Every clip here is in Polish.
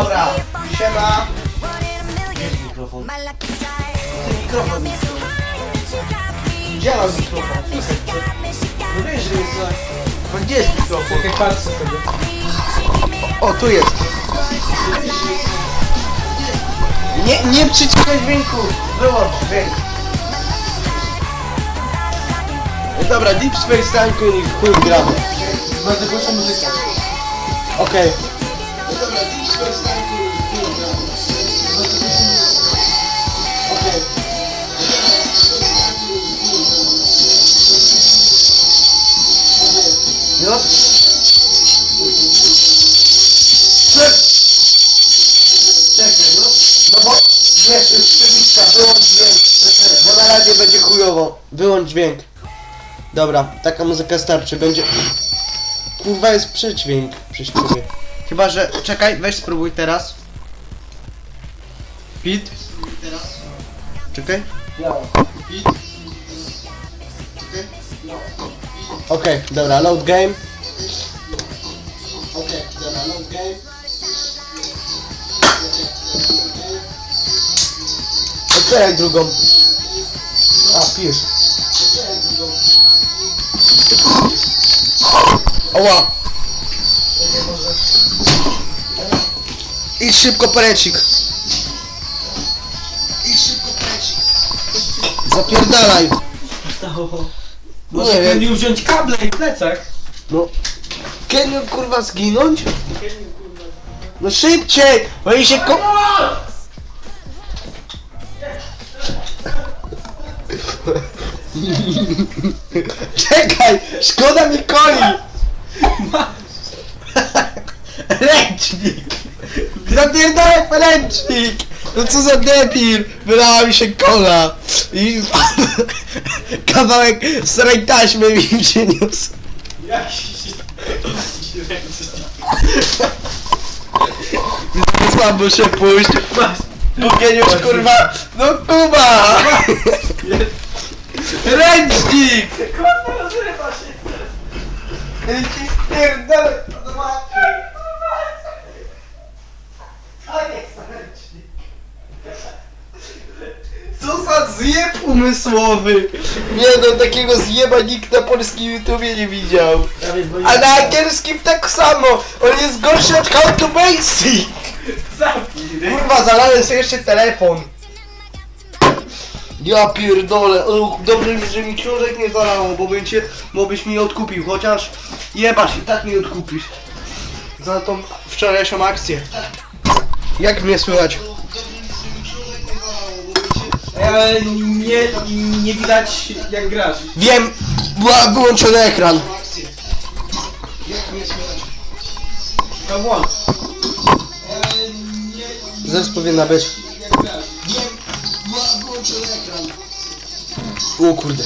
Dobra, siema. Jest mikrofon. Mikrofon. Gdzie mam mikrofon? No wiesz, że jest... No gdzie jest mikrofon? Czekaj, patrzę sobie. O, tu jest. Nie, nie przyciskaj dźwięku. Wyłącz dźwięk. Dobra, Deep Space Tanku i chuj gramy. Bardzo głośna muzyka. Okej. Dobra, wyłącz dźwięk. Dobra, taka muzyka starczy, będzie... Kurwa jest przedźwięk przy. Chyba, że... Czekaj, weź spróbuj teraz. Pit. Czekaj. Okej, dobra, load game. Okej, dobra, load game. Otwieraj drugą. A, pisz. Oła! Idź szybko perecik. Idź szybko perecik. Zapierdalaj. Może Nie wiem. nie wziąć kable i plecak. No. Kenio kurwa zginąć? No szybciej! Bo jej się ko... Czekaj! Szkoda mi coli! Ręcznik! Zapierdalaj ręcznik! No co za debil! Wylała mi się kola! I kawałek starej taśmy mi przyniósł. Słabo się pójść. Geniusz kurwa. No Kuba! Ręcznik! Kurwa, rozrywa się. Ręcznik pierdolę. Ręcznik. Co za zjeb umysłowy! Nie no, takiego zjeba nikt na polskim YouTubie nie widział. A na angielskim tak samo! On jest gorszy od How to Basic! Kurwa, zalałem sobie jeszcze telefon. Ja pierdolę, o, dobrze, że mi książek nie zalało, bo cię, bo byś mi odkupił, chociaż jebasz i tak mi odkupisz. Za tą wczorajszą akcję. Jak mnie słychać? Ale nie, nie widać jak grasz. Wiem, była wyłączony ekran. Jak mnie słychać? To włącz. Zaraz powinna być. O kurde.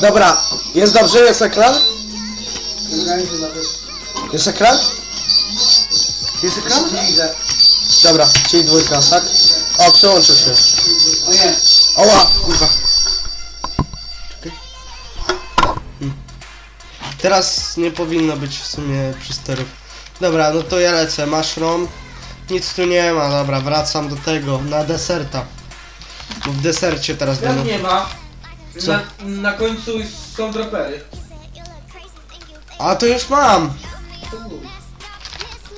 Dobra, jest dobrze, jest ekran? Jest ekran? Jest ekran? Dobra, czyli dwójka, tak? O, przełączę się. O nie. Oła, kurwa. Czekaj. Hmm. Teraz nie powinno być w sumie przysterów. Dobra, no to ja lecę. Masz rom? Nic tu nie ma, dobra, wracam do tego, na deserta. Bo w desercie teraz Jak będą. nie ma. Co? Na, na końcu są dropery. A to już mam!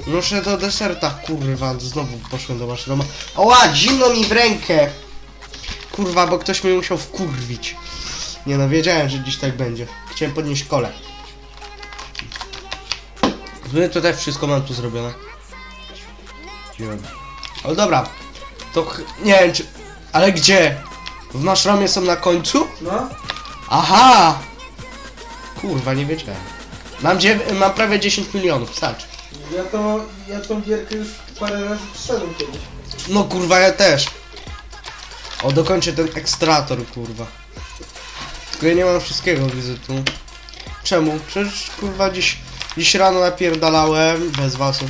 Muszę do deserta, kurwa, znowu poszłem do maszynoma. Oła, zimno mi w rękę! Kurwa, bo ktoś mnie musiał wkurwić. Nie no, wiedziałem, że dziś tak będzie. Chciałem podnieść kole. No tutaj wszystko mam tu zrobione. Ale dobra, to nie wiem czy... Ale gdzie? W maszromie są na końcu? No. Aha! Kurwa, nie wiedziałem. Mam, dziew- mam prawie 10 milionów, starczy. Ja to, ja tą gierkę już parę razy przyszedłem kiedyś. No kurwa, ja też. O, dokończę ten ekstrator, kurwa. Tylko ja nie mam wszystkiego, widzę tu. Czemu? Przecież kurwa dziś, dziś rano napierdalałem bez was,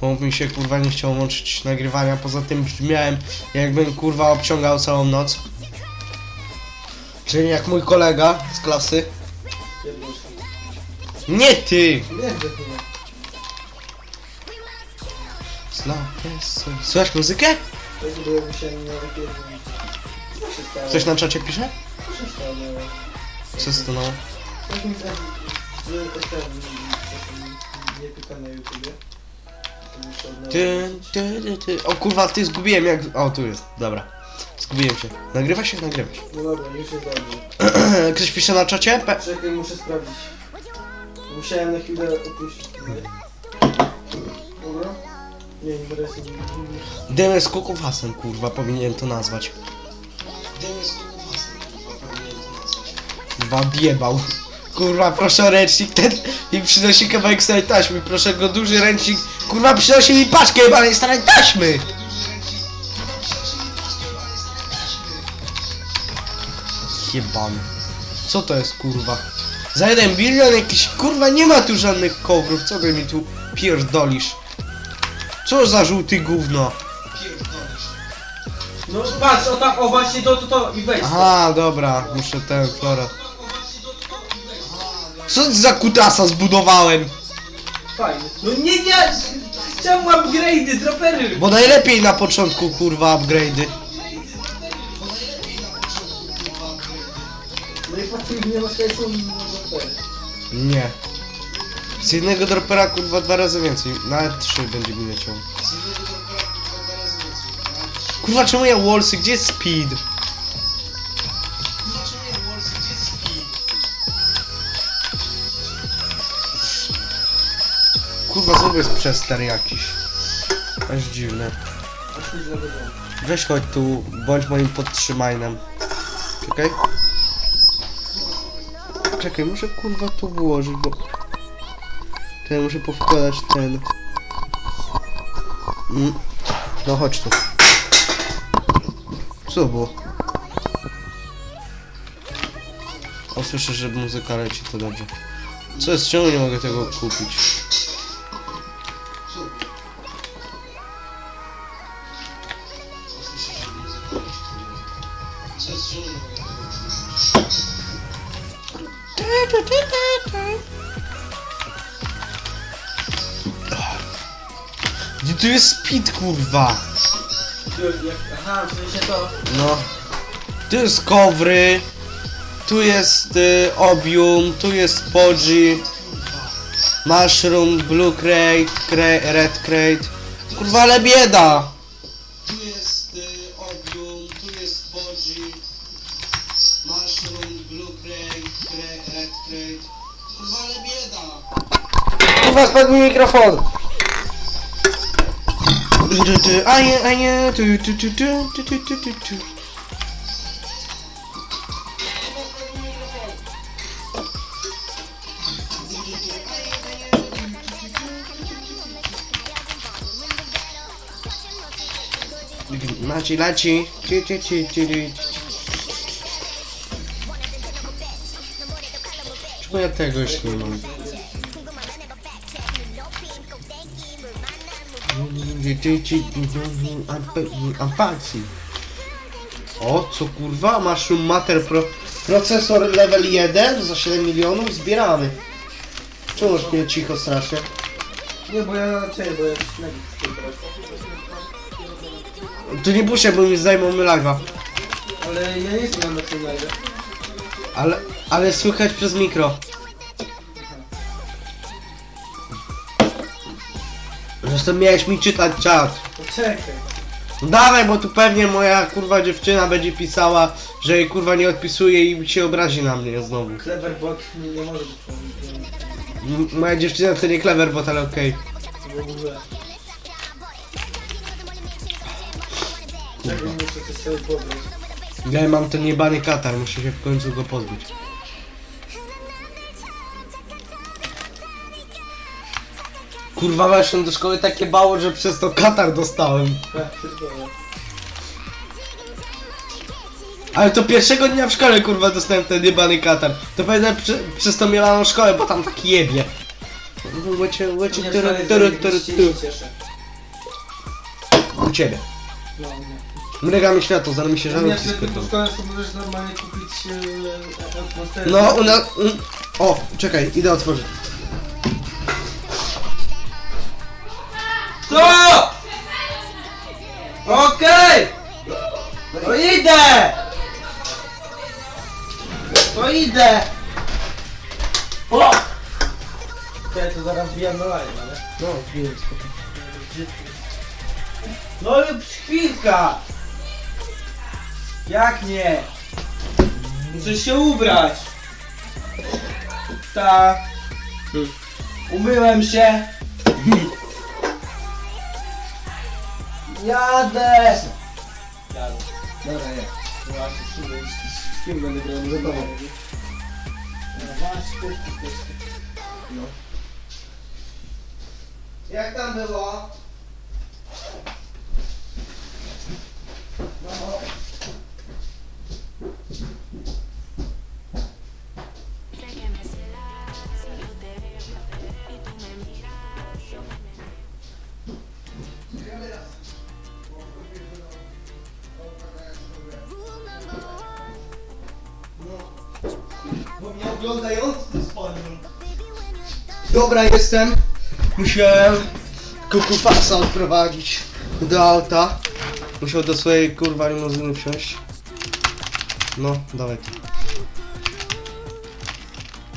bo mi się kurwa nie chciało łączyć nagrywania. Poza tym brzmiałem jakbym kurwa obciągał całą noc. Czyli jak mój kolega z klasy. Nie ty! Że to nie. Słyszałeś muzykę? Było musiałem na wypierdolić. Co się stało? Ktoś na czacie pisze? Co się stało? Co się że też tam nie pyka na YouTubie. Ty, ty, ty, ty. O kurwa, ty zgubiłem jak... O, tu jest, dobra. Zgubiłem się. Nagrywa się? Nagrywa się. No dobra, już jest dobrze. Ktoś pisze na czacie? Pe Czekaj, muszę sprawdzić. Musiałem na chwilę opuścić. Dobra? Nie, nie Dymy z kukufasem, kurwa, powinienem to nazwać. Dymy kurwa, to nazwać. Kurwa, proszę o ręcznik ten i przynosi kawałek starej taśmy. Proszę go duży ręcznik. Kurwa, przynosi mi paczkę jebanej starej taśmy! Jebany. Co to jest, kurwa? Za jeden bilion jakiś, kurwa, nie ma tu żadnych kowrów. Co ty mi tu pierdolisz? Co za żółty gówno? No patrz, o tak, o właśnie to, to, to i weź. Aha, dobra, muszę ten flora. Co za kutasa zbudowałem? Fajnie. No nie, nie! Chciałem upgrade'y, dropery! Bo najlepiej na początku kurwa upgrade'y. No i patrz, nie masz hajsu dropery. Nie. Z jednego dropera kurwa dwa razy więcej. Nawet trzy będzie mi leciał. Kurwa czemu ja wallsy? Gdzie jest speed? Kurwa znowu jest przester jakiś. Aż dziwne. Weź chodź tu, bądź moim podtrzymajnem. Czekaj. Czekaj, muszę kurwa tu wyłożyć, bo... Czekaj, muszę powkładać ten... Mm. No chodź tu. Co było? O, słyszę, że muzyka leci, to dobrze. Co jest? Czemu nie mogę tego kupić? Tu jest speed, kurwa? Aha, w sensie to... No. Tu jest kowry. Tu jest y, obium. Tu jest podzi. Mushroom, blue crate, cra red crate. Kurwa, ale bieda! Tu jest y, obium, tu jest podzi. Mushroom, blue crate, cra red crate. Kurwa, ale bieda! Kurwa, spadł mi mikrofon! A nie, a leci. Ci, ci, ci, ci, ci. Czemu ja tego już nie mam? Ampacji. O, co kurwa? Masz mater pro... Procesor level 1 za 7 milionów? Zbieramy. Czemu już mnie cicho strasznie? Nie, bo ja... Czekaj, bo ja... To nie puszczę, bo mi zajmą live'a. Ale ja nie jestem na tym live. Ale, ale słychać przez mikro. Zresztą miałeś mi czytać czat. Poczekaj. No dawaj, bo tu pewnie moja kurwa dziewczyna będzie pisała, że jej kurwa nie odpisuje i się obrazi na mnie znowu. Cleverbot nie, nie może być M- moja dziewczyna to nie cleverbot, ale okej. w ogóle. Czekaj, muszę coś sobie pobrać. Ja mam ten jebany katar, muszę się w końcu go pozbyć. Kurwa, weszłem do szkoły takie bało, że przez to katar dostałem. Tak. Ale to pierwszego dnia w szkole kurwa dostałem ten jebany katar. To pewnie przez to mielaną szkołę, bo tam taki jebie. Łecie, Nie, tyru, tyru, tyru. U ciebie. No. Mryga mi światło, zaraz mi się to możesz normalnie kupić e, atmosferę. No, u nas... O, czekaj, idę otworzyć. Idę! To idę! O! Ja to zaraz wbijam na live, ale... No, nie jest spoko. No już chwilka! Jak nie? Muszę się ubrać! Tak. Hmm. Umyłem się. Jadę! Jadę. Dobra, nie. No właśnie, z kim, z kim będę grał? Z tobą. Ty, ty, ty. No. Jak tam było? No. Oglądający spojrzą. Dobra, jestem. Musiałem kukufasa odprowadzić do auta. Musiał do swojej kurwa limuzyny wsiąść. No, dawaj.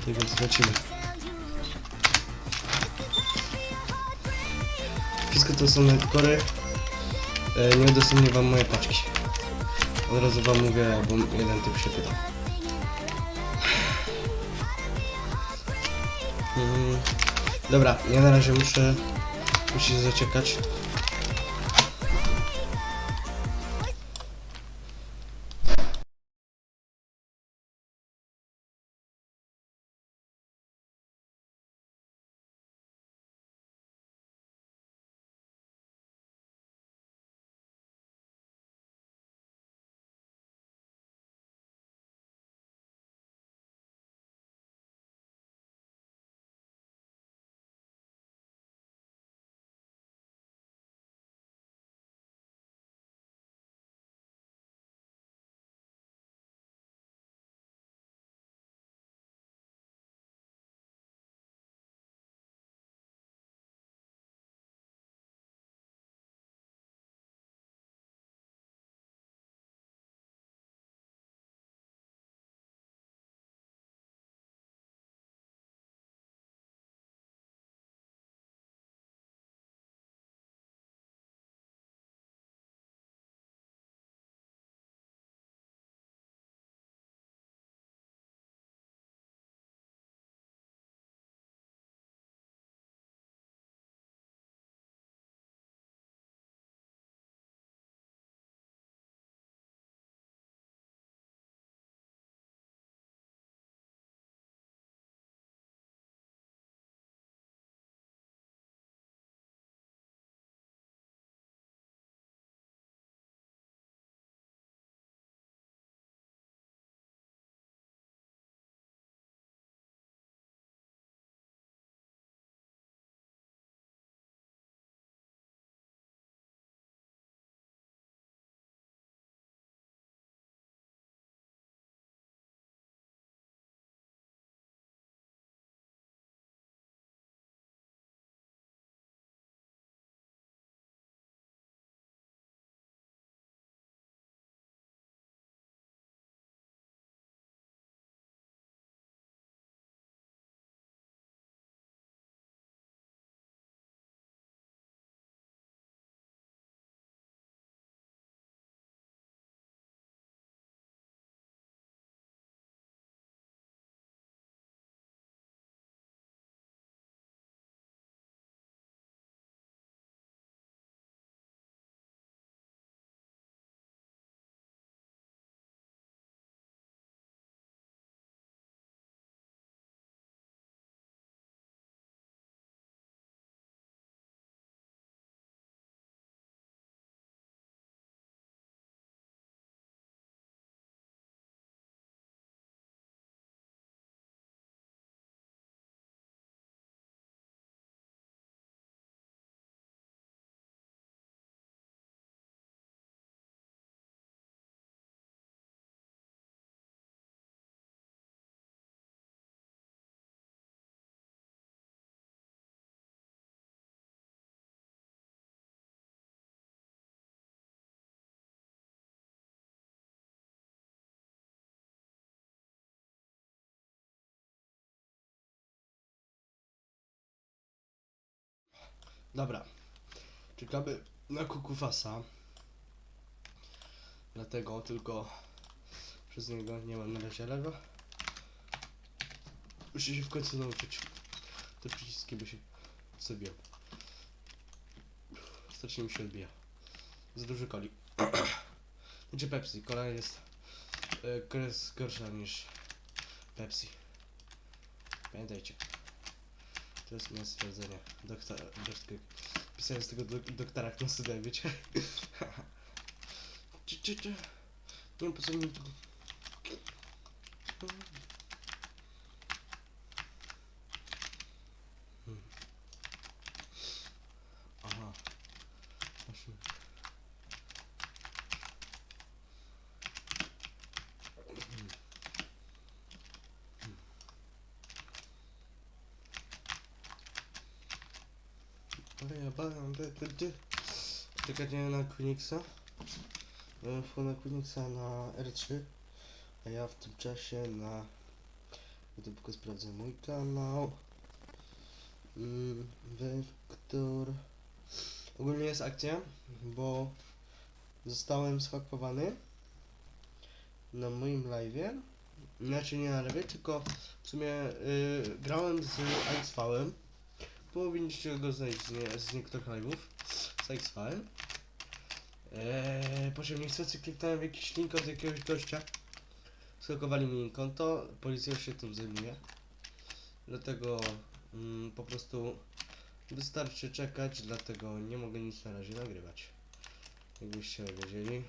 Tak więc lecimy. Wszystko to są kory. E, nie udostępnię wam moje paczki. Od razu wam mówię, bo jeden typ się pyta. Mm, Dobra, ja na razie muszę, muszę zaczekać. Dobra. Czekamy na Kukufasa. Dlatego tylko przez niego nie mam na razie lewa. Muszę się w końcu nauczyć. Te przyciski by się sobie. Strasznie mi się odbija. Za dużo coli. Znaczy Pepsi. Kola jest, e, gorsza niż Pepsi. Pamiętajcie. Pisałem z tego do, doktora na studia, wiecie? czy, czy, czy. Nie wiem po co mi... Czekajcie na Quinixa. Wchodzę na Quinixa na R3. A ja w tym czasie na YouTube sprawdzę mój kanał. Mm, Wektor. Ogólnie jest akcja, bo zostałem schakowany na moim live'ie. Znaczy nie na live'ie, tylko w sumie y, grałem z XV-em. Powinniście go znaleźć z, nie, z niektórych live'ów z XV-em. Eee, po czym kliknąłem jakiś link od jakiegoś gościa. Skakowali mi konto, policja się tym zajmuje. Dlatego mm, po prostu wystarczy czekać, dlatego nie mogę nic na razie nagrywać. Jakbyście wiedzieli.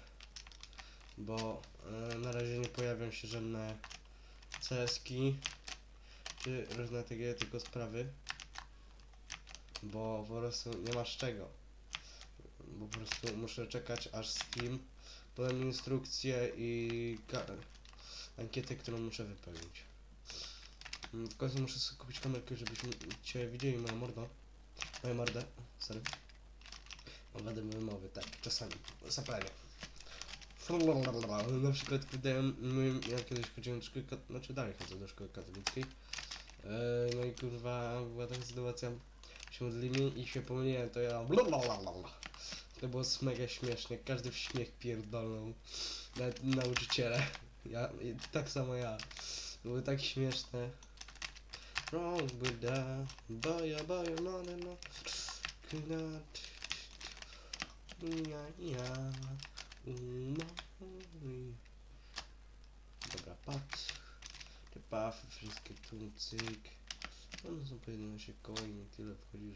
Bo e, na razie nie pojawią się żadne CS-ki czy różne takie tylko sprawy. Bo po prostu nie masz czego bo po prostu muszę czekać aż Steam poda mi instrukcję i ankietę, którą muszę wypełnić. Mm, W końcu muszę sobie kupić kamerkę, żebyśmy cię widzieli moją mordę. Moją mordę, sorry. Mam wadę wymowy, tak, czasami, zapalenie. Na przykład wydałem, ja kiedyś chodziłem do szkoły, znaczy dalej chodzę do szkoły katolickiej. E, No i kurwa, była taka sytuacja, się modlimy i się pomyliłem, to ja. To było mega śmieszne, każdy w śmiech pierdolnął. Nawet nauczyciele. Ja, tak samo ja. Były tak śmieszne. Wrong with that, boy, boy, no, no, no. Cannot. Ja, ja. No. Dobra, patrz. Te pafy, wszystkie tu, cyk. One są pojedyne się koło i mi tyle wchodzi,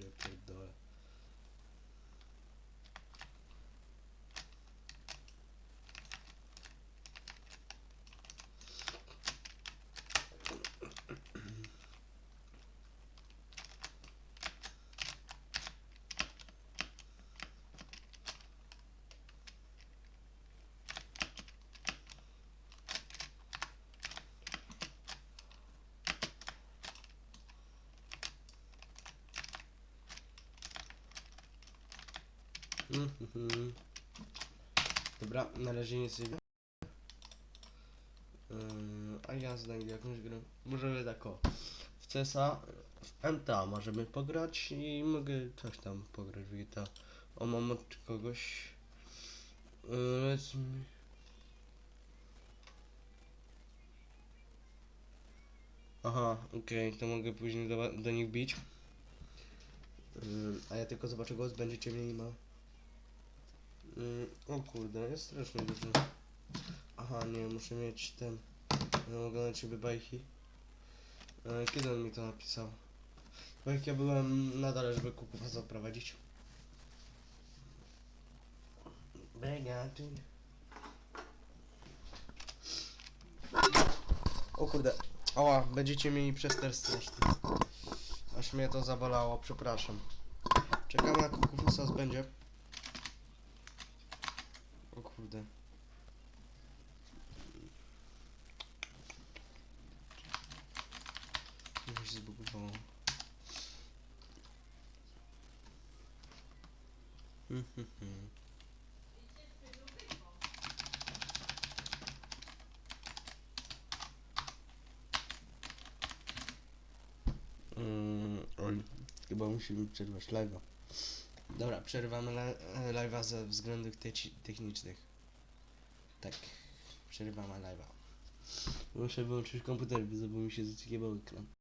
Dobra, na razie nie wiem. Yy, a ja znajdę jakąś grę. Możemy tak o. W CSA, w MTA możemy pograć i mogę coś tam pograć w GTA. O, mam od kogoś. Yy. Aha, okej, to mogę później do, do nich bić. Yy, a ja tylko zobaczę głos, będziecie mieli ma. Mm, o kurde, jest strasznie dużo. Aha, nie, muszę mieć ten. Nie mogę na ciebie bajki. E, kiedy on mi to napisał? Bo jak ja byłem nadal, żeby kukuwa zaprowadzić. Begaty. O kurde. Ała, będziecie mieli przestępstwo. Aż mnie to zabolało, przepraszam. Czekam na kukuwa, będzie. Kurde. Coś się zbugowało. Hmm, hmm, hmm. Mm, chyba musimy przerwać live'a. Dobra, przerywamy le- e, live'a ze względów technicznych. Tak, przerywamy live'a. Muszę wyłączyć komputer, bo mi się zacykiwał ekran.